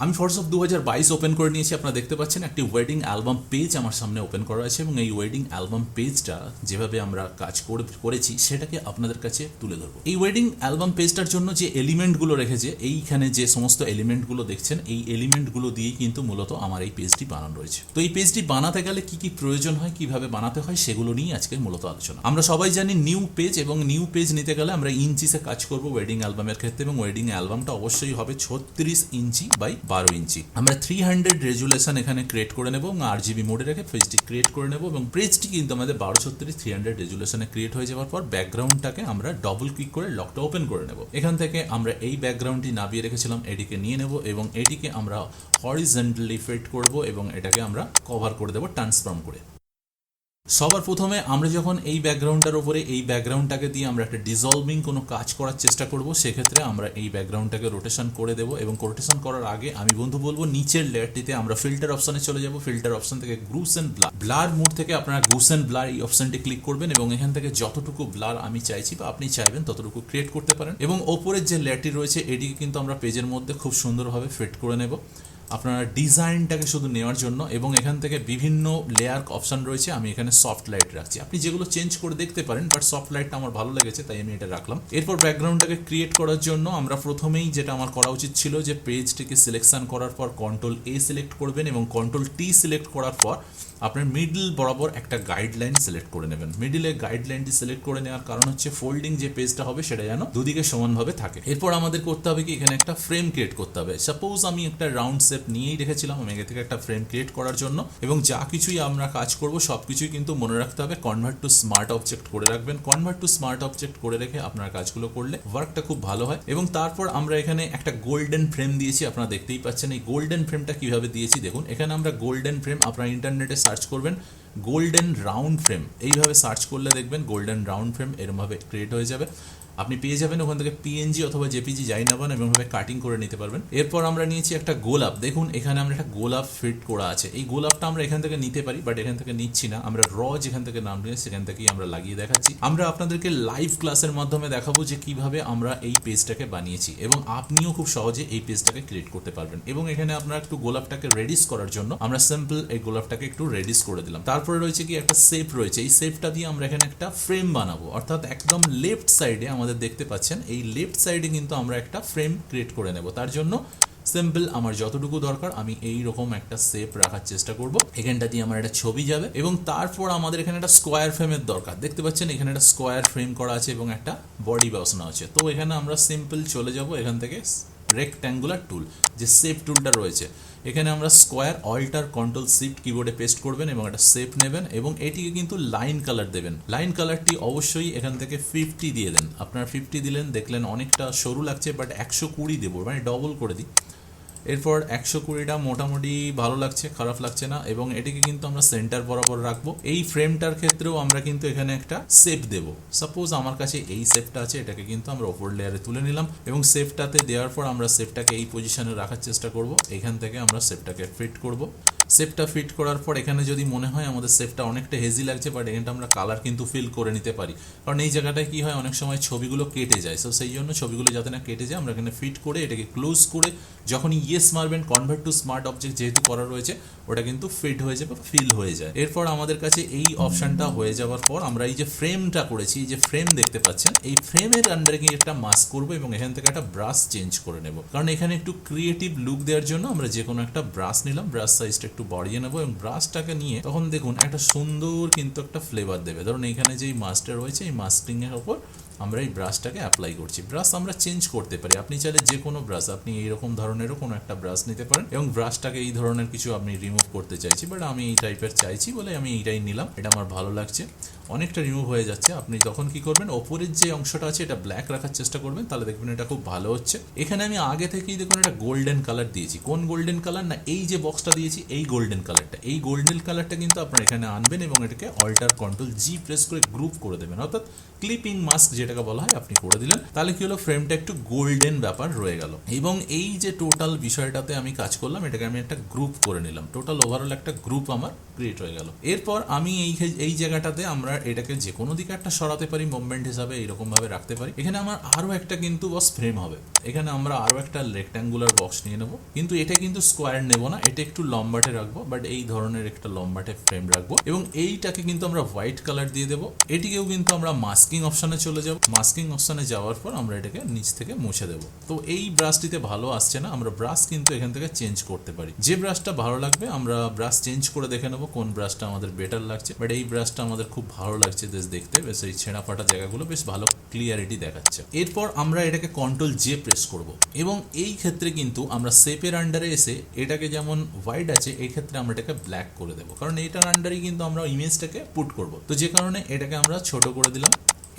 আমি force of দু হাজার বাইশ ওপেন করে নিয়েছি, আপনারা দেখতে পাচ্ছেন একটি ওয়েডিং অ্যালবাম পেজ আমার সামনে ওপেন করা আছে এবং এই ওয়েডিং অ্যালবাম পেজটা যেভাবে আমরা কাজ করে- করেছি সেটাকে আপনাদের কাছে তুলে ধরবো। এই ওয়েডিং অ্যালবাম পেজটার জন্য যে এলিমেন্টগুলো রেখেছে, এইখানে যে সমস্ত এলিমেন্টগুলো দেখছেন, এই এলিমেন্টগুলো দিয়েই কিন্তু মূলত আমার এই পেজটি বানানো রয়েছে। তো এই পেজটি বানাতে গেলে কি কি প্রয়োজন হয়, কীভাবে বানাতে হয়, সেগুলো নিয়ে আজকে মূলত আলোচনা। আমরা সবাই জানি নিউ পেজ এবং নিউ পেজ নিতে গেলে আমরা ইঞ্চিসে কাজ করব ওয়েডিং অ্যালবামের ক্ষেত্রে এবং ওয়েডিং অ্যালবামটা অবশ্যই হবে ছত্রিশ ইঞ্চি বাই বারো ইঞ্চি। আমরা থ্রি হান্ড্রেড রেজুলেশন এখানে ক্রিয়েট করে নেব এবং আর জিবি মোডে রেখে পেজটি ক্রিয়েট করে নেব এবং পেজটি কিন্তু আমাদের বারো ছত্রিশ থ্রি হান্ড্রেড রেজুলেশনে ক্রিয়েট হয়ে যাওয়ার পর ব্যাকগ্রাউন্ডটাকে আমরা ডবল ক্লিক করে লকটা ওপেন করে নেব। এখান থেকে আমরা এই ব্যাকগ্রাউন্ডটি নামিয়ে রেখেছিলাম, এটিকে নিয়ে নেব এবং এটিকে আমরা হরিজেন্টালি ফিট করব এবং এটাকে আমরা কভার করে দেবো ট্রান্সফর্ম করে। সবার প্রথমে আমরা যখন এই ব্যাকগ্রাউন্ডটার উপরে এই ব্যাকগ্রাউন্ডটাকে দিয়ে আমরা একটা ডিজলভিং কোনো কাজ করার চেষ্টা করব, সেক্ষেত্রে আমরা এই ব্যাকগ্রাউন্ডটাকে রোটেশন করে দেবো এবং রোটেশন করার আগে আমি বন্ধু বলব, নিচের লেয়ারটিতে আমরা ফিল্টার অপশনে চলে যাব। ফিল্টার অপশন থেকে গ্রুস অ্যান্ড ব্লার ব্লার মোড থেকে আপনারা গ্রুস অ্যান্ড ব্লার এই অপশনটি ক্লিক করবেন এবং এখান থেকে যতটুকু ব্লার আমি চাইছি বা আপনি চাইবেন, ততটুকু ক্রিয়েট করতে পারেন। এবং ওপরের যে লেয়ারটি রয়েছে, এটিকে কিন্তু আমরা পেজের মধ্যে খুব সুন্দরভাবে ফিট করে নেব। আপনারা ডিজাইনটাকে শুধু নেওয়ার জন্য এবং এখান থেকে বিভিন্ন লেয়ার অপশান রয়েছে, আমি এখানে সফট লাইট রাখছি। আপনি যেগুলো চেঞ্জ করে দেখতে পারেন বাট সফট লাইটটা আমার ভালো লেগেছে, তাই আমি এটা রাখলাম। এরপর ব্যাকগ্রাউন্ডটাকে ক্রিয়েট করার জন্য আমরা প্রথমেই যেটা আমার করা উচিত ছিল যে পেজটিকে সিলেকশন করার পর কন্ট্রোল এ সিলেক্ট করবেন এবং কন্ট্রোল টি সিলেক্ট করার পর আপনার মিডল বরাবর একটা গাইডলাইন সিলেক্ট করে নেবেন। মিডিলে গাইডলাইনটি সিলেক্ট করে নেওয়ার কারণ হচ্ছে ফোল্ডিং যে পেজটা হবে সেটা যেন দুদিকে সমানভাবে থাকে। এরপর আমাদের করতে হবে কি? এখানে একটা ফ্রেম ক্রিয়েট করতে হবে। সাপোজ আমি একটা রাউন্ড শেপ নিয়েই রেখেছিলাম, আমি থেকে একটা ফ্রেম ক্রিয়েট করার জন্য এবং যা কিছুই আমরা কাজ করব, সব কিছুই কিন্তু মনে রাখতে হবে। কনভার্ট টু স্মার্ট অবজেক্ট করে রাখবেন। কনভার্ট টু স্মার্ট অবজেক্ট করে রেখে আপনার কাজগুলো করলে ওয়ার্কটা খুব ভালো হয়। এবং তারপর আমরা এখানে একটা গোল্ডেন ফ্রেম দিয়েছি, আপনারা দেখতেই পাচ্ছেন। এই গোল্ডেন ফ্রেমটা কীভাবে দিয়েছি? দেখুন, এখানে আমরা গোল্ডেন ফ্রেম আপনার ইন্টারনেটে সার্চ করবেন গোল্ডেন রাউন্ড ফ্রেম। এইভাবে সার্চ করলে দেখবেন গোল্ডেন রাউন্ড ফ্রেম এরমভাবে ক্রিয়েট হয়ে যাবে। আপনি পেয়ে যাবেন ওখান থেকে পিএনজি অথবা জেপিজি যাই না পান এরমভাবে কাটিং করে নিতে পারবেন। এরপর আমরা নিয়েছি একটা গোলাপ। দেখুন, এখানে আমরা একটা গোলাপ ফিট করা আছে। এই গোলাপটা আমরা এখান থেকে নিতে পারি বাট এখান থেকে নিচ্ছি না। আমরা র যেখান থেকে নাম নিয়ে সেখান থেকেই আমরা লাগিয়ে দেখাচ্ছি। আমরা আপনাদেরকে লাইভ ক্লাসের মাধ্যমে দেখাবো যে কীভাবে আমরা এই পেজটাকে বানিয়েছি, এবং আপনিও খুব সহজে এই পেজটাকে ক্রিয়েট করতে পারবেন। এবং এখানে আপনারা একটু গোলাপটাকে রেডিস করার জন্য আমরা সিম্পল এই গোলাপটাকে একটু রেডিস করে দিলাম। তারপরে রয়েছে কি, একটা সেপ রয়েছে। এই সেপটা দিয়ে আমরা এখানে একটা ফ্রেম বানাবো। অর্থাৎ একদম লেফট সাইডে আমাদের দেখতে পাচ্ছেন, এই লেফট সাইডে কিন্তু আমরা একটা ফ্রেম ক্রিয়েট করে নেব। তার জন্য সিম্পল আমার যতটুকু দরকার, আমি এই রকম একটা শেপ রাখার চেষ্টা করব। এখানটা দিয়ে আমার একটা ছবি যাবে এবং তারপর আমাদের এখানে একটা স্কোয়ার ফ্রেমের দরকার। দেখতে পাচ্ছেন, এখানে একটা স্কোয়ার ফ্রেম করা আছে এবং একটা বডি বসানো আছে। তো এখানে আমরা সিম্পল চলে যাব, এখান থেকে রেক্ট্যাঙ্গুলার টুল যে শেপ টুলটা রয়েছে। এখানে আমরা স্কোয়ার অল্টার কন্ট্রোল শিফট কিবোর্ডে পেস্ট করবেন এবং একটা শেপ নেবেন এবং এটিকে কিন্তু লাইন কালার দেবেন। লাইন কালারটি অবশ্যই এখান থেকে ফিফটি দিয়ে দেন। আপনার ফিফটি দিলেন, দেখলেন অনেকটা সরু লাগছে বাট একশো কুড়ি দেবো মানে ডবল করে দিই। এরপর একশো কুড়িটা মোটামুটি ভালো লাগছে, খারাপ লাগছে না এবং এটিকে কিন্তু আমরা সেন্টার বরাবর রাখব। এই ফ্রেমটার ক্ষেত্রেও আমরা কিন্তু এখানে একটা সেপ দেবো। সাপোজ আমার কাছে এই সেপটা আছে, এটাকে কিন্তু আমরা ওপর লেয়ারে তুলে নিলাম এবং সেপটাতে দেওয়ার পর আমরা সেপটাকে এই পজিশনে রাখার চেষ্টা করব। এখান থেকে আমরা সেপটাকে ফিট করব। সেপটা ফিট করার পর এখানে যদি মনে হয় আমাদের সেপটা অনেকটা হেজি লাগছে বাট এখানটা আমরা কালার কিন্তু ফিল করে নিতে পারি। কারণ এই জায়গাটায় কি হয়, অনেক সময় ছবিগুলো কেটে যায়। সো সেই জন্য ছবিগুলো যাতে না কেটে যায়, আমরা এখানে ফিট করে এটাকে ক্লোজ করে যখনই ইয়েস মারবেন কনভার্ট টু স্মার্ট অবজেক্ট যেহেতু করা রয়েছে, ওটা কিন্তু ফিট হয়ে যাবে ফিল হয়ে যায়। এরপর আমাদের কাছে এই অপশানটা হয়ে যাওয়ার পর আমরা এই যে ফ্রেমটা করেছি, এই যে ফ্রেম দেখতে পাচ্ছেন, এই ফ্রেমের আন্ডারে গিয়ে একটা মাস্ক করব এবং এখান থেকে একটা ব্রাশ চেঞ্জ করে নেব। কারণ এখানে একটু ক্রিয়েটিভ লুক দেওয়ার জন্য আমরা যে কোনো একটা ব্রাশ নিলাম ব্রাশ সাইজটা একটু বাড়িয়ে নেব এবং ব্রাশটাকে নিয়ে তখন দেখুন একটা সুন্দর কিন্তু একটা ফ্লেভার দেবে। ধরুন এখানে যেই মাস্কটা রয়েছে, এই মাস্কিং ওপর আমরা এই ব্রাশটাকে অ্যাপ্লাই করছি। ব্রাশ আমরা চেঞ্জ করতে পারি। আপনি চাইলে যে কোনো ব্রাশ আপনি এইরকম ধরনেরও কোনো একটা ব্রাশ নিতে পারেন এবং ব্রাশটাকে এই ধরনের কিছু আপনি রিমুভ করতে চাইছি বাট আমি এই টাইপের চাইছি বলে আমি এইটাই নিলাম। এটা আমার ভালো লাগছে। অনেকটা রিমুভ হয়ে যাচ্ছে। আপনি তখন কি করবেন, ওপরের যে অংশটা আছে, এটা ব্ল্যাক রাখার চেষ্টা করবেন, তাহলে দেখবেন এটা খুব ভালো হচ্ছে। এখানে আমি আগে থেকেই দেখুন একটা গোল্ডেন কালার দিয়েছি। কোন গোল্ডেন কালার না, এই যে বক্সটা দিয়েছি, এই গোল্ডেন কালারটা এই গোল্ডেন কালারটা কিন্তু আপনার এখানে আনবেন এবং এটাকে অল্টার কন্ট্রোল জি প্রেস করে গ্রুপ করে দেবেন। অর্থাৎ ক্লিপিং মাস্ক যেটাকে বলা হয়, আপনি করে দিলেন। তাহলে কি হলো? ফ্রেমটা একটু গোল্ডেন ব্যাপার রয়ে গেল। এবং এই যে টোটাল বিষয়টাতে আমি কাজ করলাম, এটাকে আমি একটা গ্রুপ করে নিলাম। টোটাল ওভারঅল একটা গ্রুপ আমার ক্রিয়েট হয়ে গেল। এরপর আমি এই এই জায়গাটাতে আমরা এটাকে যে কোনো দিকে একটা সরাতে পারি মুভমেন্ট হিসাবে এরকম ভাবে রাখতে পারি। এখানে আমার আরও একটা কিন্তু বস ফ্রেম হবে। এখানে আমরা আরও একটা রেক্ট্যাঙ্গুলার বক্স নিয়ে নেব। কিন্তু এটা কিন্তু স্কোয়ার নেব না, এটা একটু লম্বাটে রাখব বাট এই ধরনের একটা লম্বাটে ফ্রেম রাখব। এবং এইটাকে কিন্তু আমরা হোয়াইট কালার দিয়ে দেবো। এটিকেও কিন্তু আমরা মাস্কিং অপশনে চলে যাব। মাস্কিং অপশনে যাওয়ার পর আমরা এটাকে নিচ থেকে মুছে দেবো। তো এই ব্রাশটিতে ভালো আসছে না, আমরা ব্রাশ কিন্তু এখান থেকে চেঞ্জ করতে পারি। যে ব্রাশটা ভালো লাগবে, আমরা ব্রাশ চেঞ্জ করে দেখে নেব কোন ব্রাশটা আমাদের বেটার লাগছে। বাট এই ব্রাশটা আমাদের খুব ভালো লাগছে বেশ দেখতে। বেশ, এই ছেঁড়া ফাটা জায়গাগুলো বেশ ভালো ক্লিয়ারিটি দেখাচ্ছে। এরপর আমরা এটাকে কন্ট্রোল জে প্রেস করব। এবং এই ক্ষেত্রে কিন্তু আমরা সেপের আন্ডারে এসে এটাকে যেমন হোয়াইট আছে, এই ক্ষেত্রে আমরা এটাকে ব্ল্যাক করে দেবো। কারণ এটার আন্ডারেই কিন্তু আমরা ইমেজটাকে পুট করব। তো যে কারণে এটাকে আমরা ছোট করে দিলাম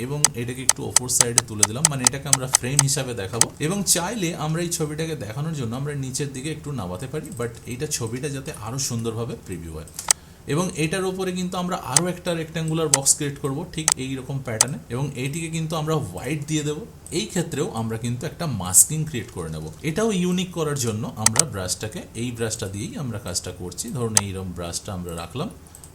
এবং এটাকে একটু অপর সাইডে তুলে দিলাম। মানে এটাকে আমরা ফ্রেম হিসাবে দেখাবো। এবং চাইলে আমরা এই ছবিটাকে দেখানোর জন্য আমরা নিচের দিকে একটু নামাতে পারি বাট এইটা ছবিটা যাতে আরও সুন্দরভাবে প্রিভিউ হয়। এবং এটার উপরে কিন্তু আমরা আরও একটা রেক্ট্যাঙ্গুলার বক্স ক্রিয়েট করব, ঠিক এই রকম প্যাটার্নে এবং এইটিকে কিন্তু আমরা হোয়াইট দিয়ে দেবো। এই ক্ষেত্রেও আমরা কিন্তু একটা মাস্কিং ক্রিয়েট করে নেব। এটাও ইউনিক করার জন্য আমরা ব্রাশটাকে এই ব্রাশটা দিয়েই আমরা কাজটা করছি। ধরুন এইরকম ব্রাশটা আমরা রাখলাম।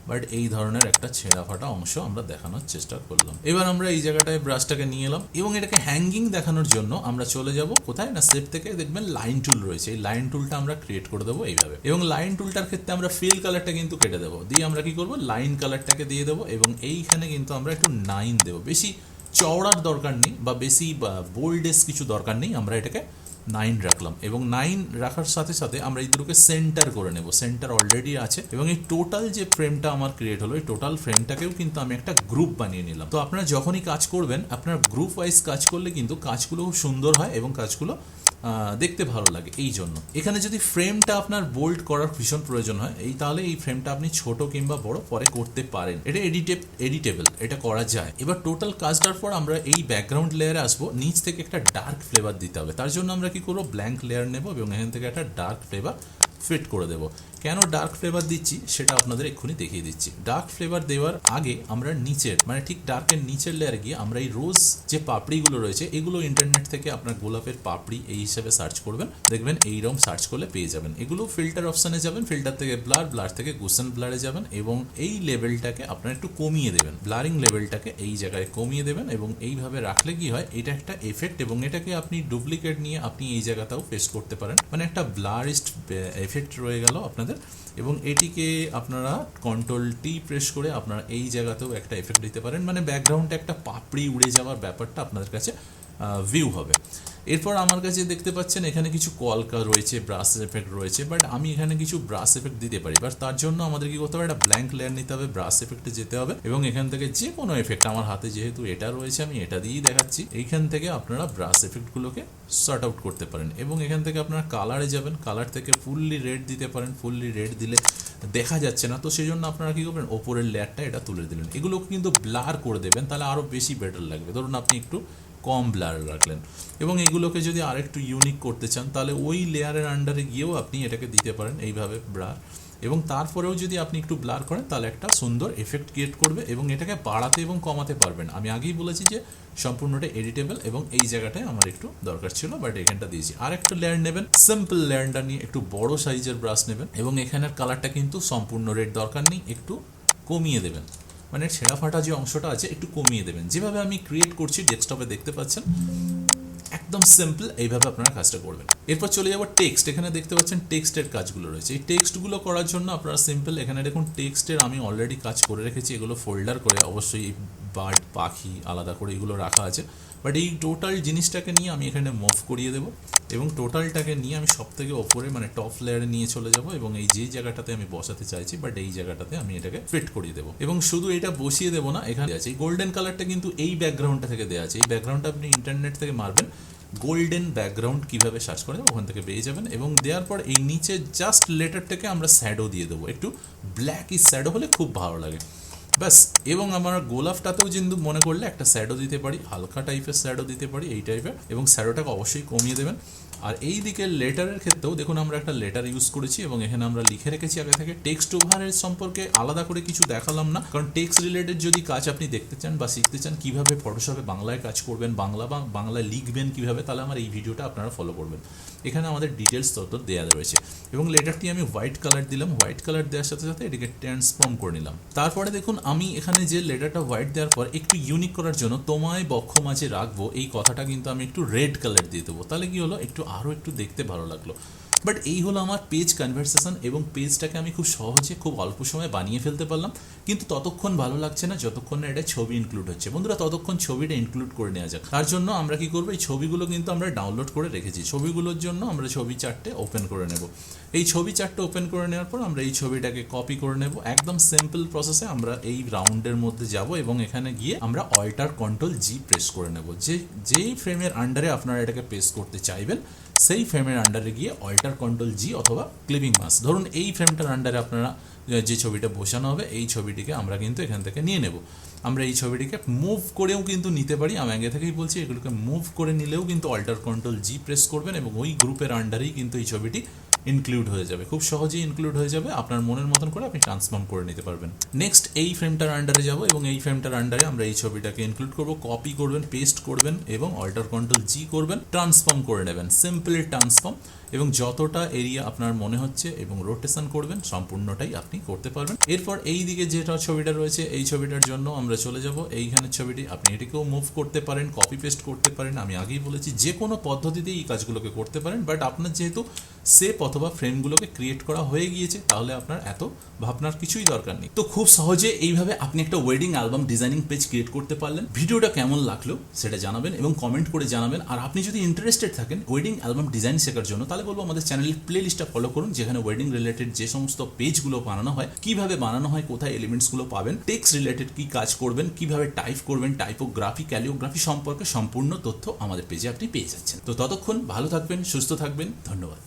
বাট এই ধরনের একটা ছেঁড়া ফাটা অংশ আমরা দেখানোর চেষ্টা করলাম। এবার আমরা এই জায়গাটায় ব্রাশটাকে নিয়ে এলাম এবং এটাকে হ্যাঙ্গিং দেখানোর জন্য আমরা চলে যাব কোথায় না সেপ থেকে দেখবেন লাইন টুল রয়েছে। এই লাইন টুলটা আমরা ক্রিয়েট করে দেবো এইভাবে। এবং লাইন টুলটার ক্ষেত্রে আমরা ফিল কালারটা কিন্তু কেটে দেবো। দিয়ে আমরা কি করব? লাইন কালারটাকে দিয়ে দেবো এবং এইখানে কিন্তু আমরা একটু নাইন দেবো। বেশি চওড়ার দরকার নেই বা বেশি বোল্ডেস কিছু দরকার নেই। আমরা এটাকে নাইন রাখলাম। এবং নাইন রাখার সাথে সাথে আমরা এই দুটোকে সেন্টার করে নেব। সেন্টার অলরেডি আছে। এবং এই টোটাল যে ফ্রেমটা আমার ক্রিয়েট হলো, এই টোটাল ফ্রেমটাকেও কিন্তু আমি একটা গ্রুপ বানিয়ে নিলাম। তো আপনারা যখনই কাজ করবেন, আপনার গ্রুপ ওয়াইজ কাজ করলে কিন্তু কাজগুলো খুব সুন্দর হয় এবং কাজগুলো দেখতে ভালো লাগে এই জন্য। এখানে যদি ফ্রেমটা আপনার বোল্ড করার ভীষণ প্রয়োজন হয়, এই তাহলে এই ফ্রেমটা আপনি ছোট কিংবা বড় পরে করতে পারেন। এটা এডিটে এডিটেবল এটা করা যায়। এবার টোটাল কাজটার পর আমরা এই ব্যাকগ্রাউন্ড লেয়ারে আসব। নিচ থেকে একটা ডার্ক ফ্লেভার দিতে হবে। তার জন্য আমরা কি করব? ব্ল্যাঙ্ক লেয়ার নেব এবং এখান থেকে একটা ডার্ক ফ্লেভার ফিট করে দেবো। কেন ডার্ক ফ্লেভার দিচ্ছি সেটা আপনাদের এক্ষুনি দেখিয়ে দিচ্ছি। ডার্ক ফ্লেভার দেওয়ার আগে আমরা নিচের মানে ঠিক ডার্কের নিচের লেয়ারে গিয়ে আমরা এই রোজ যে পাপড়িগুলো রয়েছে, এগুলো ইন্টারনেট থেকে আপনার গোলাপের পাপড়ি এই হিসাবে সার্চ করবেন। দেখবেন এইরকম সার্চ করলে পেয়ে যাবেন। এগুলো ফিল্টার অপশনে যাবেন ফিল্টার থেকে ব্লার ব্লার থেকে গুসেন ব্লারে যাবেন এবং এই লেভেলটাকে আপনার একটু কমিয়ে দেবেন। ব্লারিং লেভেলটাকে এই জায়গায় কমিয়ে দেবেন এবং এইভাবে রাখলে কি হয়, এটা একটা এফেক্ট এবং এটাকে আপনি ডুপ্লিকেট নিয়ে আপনি এই জায়গাটাও পেস্ট করতে পারেন। মানে একটা ব্লারিস্ট এফেক্ট রয়ে গেল আপনাদের। এবং এটিকে আপনারা কন্ট্রোল টি প্রেস করে আপনারা এই জায়গাতেও একটা এফেক্ট দিতে পারেন। মানে ব্যাকগ্রাউন্ডে একটা পাপড়ি উড়ে যাওয়ার ব্যাপারটা আপনাদের কাছে ভিউ হবে। এরপর আমার কাছে দেখতে পাচ্ছেন এখানে কিছু কলকা রয়েছে ব্রাশ এফেক্ট রয়েছে বাট আমি এখানে কিছু ব্রাশ এফেক্ট দিতে পারি। বাট তার জন্য আমাদের কি করতে হবে? একটা ব্ল্যাঙ্ক লেয়ার নিতে হবে ব্রাশ এফেক্টে যেতে হবে, এবং এখান থেকে যে কোনো এফেক্ট আমার হাতে যেহেতু এটা রয়েছে, আমি এটা দিয়েই দেখাচ্ছি। এইখান থেকে আপনারা ব্রাশ এফেক্টগুলোকে শর্ট আউট করতে পারেন, এবং এখান থেকে আপনারা কালারে যাবেন কালার থেকে ফুললি রেড দিতে পারেন ফুললি রেড দিলে দেখা যাচ্ছে না, তো সেই জন্য আপনারা কী করবেন? ওপরের লেয়ারটা এটা তুলে দিলেন। এগুলোকে কিন্তু ব্লার করে দেবেন, তাহলে আরও বেশি বেটার লাগবে। ধরুন আপনি একটু কম ব্লার রাখলেন। এবং এগুলোকে যদি আরেকটু ইউনিক করতে চান, তাহলে ওই লেয়ারের আন্ডারে গিয়েও আপনি এটাকে দিতে পারেন এইভাবে ব্লার এবং তারপরেও যদি আপনি একটু ব্লার করেন, তাহলে একটা সুন্দর এফেক্ট ক্রিয়েট করবে এবং এটাকে বাড়াতে এবং কমাতে পারবেন। আমি আগেই বলেছি যে সম্পূর্ণটা এডিটেবল এবং এই জায়গাটায় আমার একটু দরকার ছিল বাট এখানটা দিয়েছি। আর একটা লেয়ার নেবেন সিম্পল লেয়ারটা নিয়ে একটু বড় সাইজের ব্রাশ নেবেন এবং এখানের কালারটা কিন্তু সম্পূর্ণ রেড দরকার নেই, একটু কমিয়ে দেবেন। মানে ছেঁড়া ফাটা যে অংশটা আছে, একটু কমিয়ে দেবেন। যেভাবে আমি ক্রিয়েট করছি ডেস্কটপে দেখতে পাচ্ছেন, একদম সিম্পল এইভাবে আপনারা কাজটা করবেন। এরপর চলে যাব টেক্সট এখানে দেখতে পাচ্ছেন টেক্সটের কাজগুলো রয়েছে। এই টেক্সটগুলো করার জন্য আপনারা সিম্পল এখানে দেখুন টেক্সটের আমি অলরেডি কাজ করে রেখেছি। এগুলো ফোল্ডার করে অবশ্যই এই বার্ড পাখি আলাদা করে এগুলো রাখা আছে। বাট এই টোটাল জিনিসটাকে নিয়ে আমি এখানে মুভ করিয়ে দেবো। এবং টোটালটাকে নিয়ে আমি সব থেকে ওপরে মানে টপ লেয়ারে নিয়ে চলে যাব এবং এই যে জায়গাটাতে আমি বসাতে চাইছি বাট এই জায়গাটাতে আমি এটাকে ফিট করিয়ে দেবো। এবং শুধু এটা বসিয়ে দেবো না, এখানে আছে গোল্ডেন কালারটা কিন্তু এই ব্যাকগ্রাউন্ডটা থেকে দেওয়া আছে। এই ব্যাকগ্রাউন্ডটা আপনি ইন্টারনেট থেকে মারবেন গোল্ডেন ব্যাকগ্রাউন্ড কীভাবে সার্চ করে ওখান থেকে পেয়ে যাবেন এবং দেওয়ার পর এই নিচে জাস্ট লেটারটাকে আমরা শ্যাডো দিয়ে দেবো। একটু ব্ল্যাক ই শ্যাডো হলে খুব ভালো লাগে। ব্যাস, এবং আমার গোলাপটাতেও কিন্তু মনে করলে একটা শ্যাডো দিতে পারি, হালকা টাইপের শ্যাডো দিতে পারি এই টাইপের এবং শ্যাডোটাকে অবশ্যই কমিয়ে দেবেন। আর এই দিকে লেটারের ক্ষেত্রেও দেখুন আমরা একটা লেটার ইউজ করেছি, এবং এখানে আমরা লিখে রেখেছি আগে থেকে টেক্সট ওভারের সম্পর্কে আলাদা করে কিছু দেখালাম না, কারণ টেক্সট রিলেটেড যদি কাজ আপনি দেখতে চান বা শিখতে চান, কীভাবে ফটোশপে বাংলায় কাজ করবেন, বাংলা বা, বাংলায় লিখবেন কীভাবে, তাহলে আমার এই ভিডিওটা আপনারা ফলো করবেন। এখানে আমাদের ডিটেলস তত দেওয়া রয়েছে। এবং লেটারটি আমি হোয়াইট কালার দিলাম। হোয়াইট কালার দেওয়ার সাথে সাথে এটিকে ট্রান্সফর্ম করে নিলাম। তারপরে দেখুন, আমি এখানে যে লেটারটা হোয়াইট দেওয়ার পর একটু ইউনিক করার জন্য তোমায় বক্ষ মাঝে রাখব। এই কথাটা কিন্তু আমি একটু রেড কালার দিয়ে দেবো। তাহলে কি হলো? একটু আরও একটু দেখতে ভালো লাগল। বাট এই হলো আমার পেজ কনভারসেশন এবং পেজটাকে আমি খুব সহজে, খুব অল্প সময়ে বানিয়ে ফেলতে পারলাম। কিন্তু ততক্ষণ ভালো লাগছে না, যতক্ষণ না এটা ছবি ইনক্লুড হচ্ছে। বন্ধুরা, ততক্ষণ ছবিটা ইনক্লুড করে নেওয়া যাক। তার জন্য আমরা কি করব, এই ছবিগুলো কিন্তু আমরা ডাউনলোড করে রেখেছি। ছবিগুলোর জন্য আমরা ছবি চারটে ওপেন করে নেব। এই ছবি চারটে ওপেন করে নেওয়ার পর আমরা এই ছবিটাকে কপি করে নেব। একদম সিম্পল প্রসেসে আমরা এই রাউন্ডের মধ্যে যাব এবং এখানে গিয়ে আমরা অল্টার কন্ট্রোল জি প্রেস করে নেব। যে, যেই ফ্রেমের আন্ডারে আপনারা এটাকে প্রেস করতে চাইবেন সেই ফ্রেমের আন্ডারে গিয়ে অল্টার কন্ট্রোল জি অথবা ক্লিপিং মাস ধরুন এই ফ্রেমটার আন্ডারে আপনারা যে ছবিটা বসানো হবে, এই ছবিটিকে আমরা কিন্তু এখান থেকে নিয়ে নেব। আমরা এই ছবিটিকে মুভ করেও কিন্তু নিতে পারি। আমি আগে থেকেই বলছি, এগুলোকে মুভ করে নিলেও কিন্তু অল্টার কন্ট্রোল জি প্রেস করবেন এবং ওই গ্রুপের আন্ডারেই কিন্তু এই ছবিটি ইনক্লুড হয়ে যাবে। খুব সহজেই ইনক্লুড হয়ে যাবে। আপনার মনের মতন করে আপনি ট্রান্সফর্ম করে নিতে পারবেন। নেক্সট এই ফ্রেমটার আন্ডারে যাব এবং এই ফ্রেমটার আন্ডারে আমরা এই ছবিটাকে ইনক্লুড করব। কপি করবেন পেস্ট করবেন এবং অল্টার কন্ট্রোল জি করবেন। ট্রান্সফর্ম করে নেবেন। সিম্পলি ট্রান্সফর্ম এবং যতটা এরিয়া আপনার মনে হচ্ছে এবং রোটেশন করবেন, সম্পূর্ণটাই আপনি করতে পারবেন। এরপর এই দিকে যেটা ছবিটা রয়েছে, এই ছবিটার জন্য আমরা চলে যাব। এইখানের ছবিটি আপনি এটিকেও মুভ করতে পারেন কপি পেস্ট করতে পারেন। আমি আগেই বলেছি, যে কোনো পদ্ধতিতেই এই কাজগুলোকে করতে পারেন বাট আপনার যেহেতু সেপ অথবা ফ্রেমগুলোকে ক্রিয়েট করা হয়ে গিয়েছে, তাহলে আপনার এত ভাবনার কিছুই দরকার নেই। তো খুব সহজে এইভাবে আপনি একটা wedding album designing page create করতে পারলেন। ভিডিওটা কেমন লাগল সেটা জানাবেন এবং কমেন্ট করে জানাবেন। আর আপনি যদি ইন্টারেস্টেড থাকেন ওয়েডিং অ্যালবাম ডিজাইন শেখার জন্য তাহলে বলব? আমাদের চ্যানেলের প্লে লিস্টটা ফলো করুন, যেখানে ওয়েডিং রিলেটেড যে সমস্ত পেজগুলো বানানো হয়, কীভাবে বানানো হয়, কোথায় এলিমেন্টসগুলো পাবেন টেক্স রিলেটেড কি কাজ করবেন, কীভাবে টাইপ করবেন টাইপোগ্রাফি ক্যালিওগ্রাফি সম্পর্কে সম্পূর্ণ তথ্য আমাদের পেজে আপনি পেয়ে যাচ্ছেন। তো ততক্ষণ ভালো থাকবেন, সুস্থ থাকবেন, ধন্যবাদ।